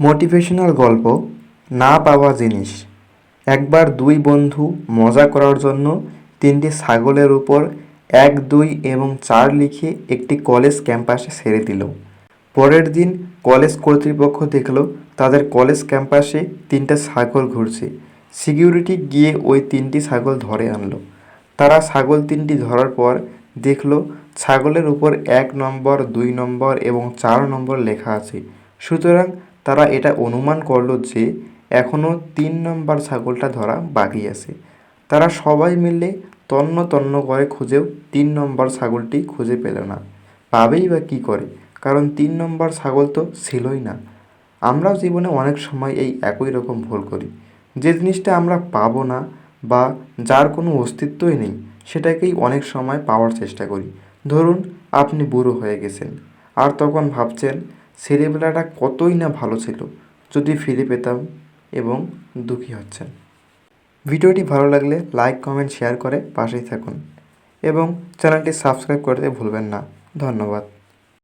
Motivational গল্প, না পাওয়া জিনিস। একবার দুই বন্ধু মজা করার জন্য তিনটি ছাগলের উপর এক, দুই এবং চার লিখে একটি কলেজ ক্যাম্পাসে ছেড়ে দিল। পরের দিন কলেজ কর্তৃপক্ষ দেখল তাদের কলেজ ক্যাম্পাসে তিনটা ছাগল ঘুরছে। সিকিউরিটি গিয়ে ওই তিনটি ছাগল ধরে আনলো। তারা ছাগল তিনটি ধরার পর দেখল ছাগলের উপর এক নম্বর, দুই নম্বর এবং চার নম্বর লেখা আছে। সুতরাং তারা এটা অনুমান করল যে এখনও তিন নম্বর ছাগলটা ধরা বাকি আছে। তারা সবাই মিলে তন্ন তন্ন করে খুঁজেও তিন নম্বর ছাগলটি খুঁজে পেল না। পাবেই বা কী করে? কারণ তিন নম্বর ছাগল তো ছিলই না। আমরাও জীবনে অনেক সময় এই একই রকম ভুল করি। যে জিনিসটা আমরা পাবো না বা যার কোনো অস্তিত্বই নেই, সেটাকেই অনেক সময় পাওয়ার চেষ্টা করি। ধরুন, আপনি বুড়ো হয়ে গেছেন, আর তখন ভাবছেন ছেলেবেলাটা কতই না ভালো ছিল, যদি ফিরে পেতাম এবং দুঃখী হচ্ছেন। ভিডিওটি ভালো লাগলে লাইক, কমেন্ট, শেয়ার করে পাশেই থাকুন। এবং চ্যানেলটি সাবস্ক্রাইব করতে ভুলবেন না। ধন্যবাদ।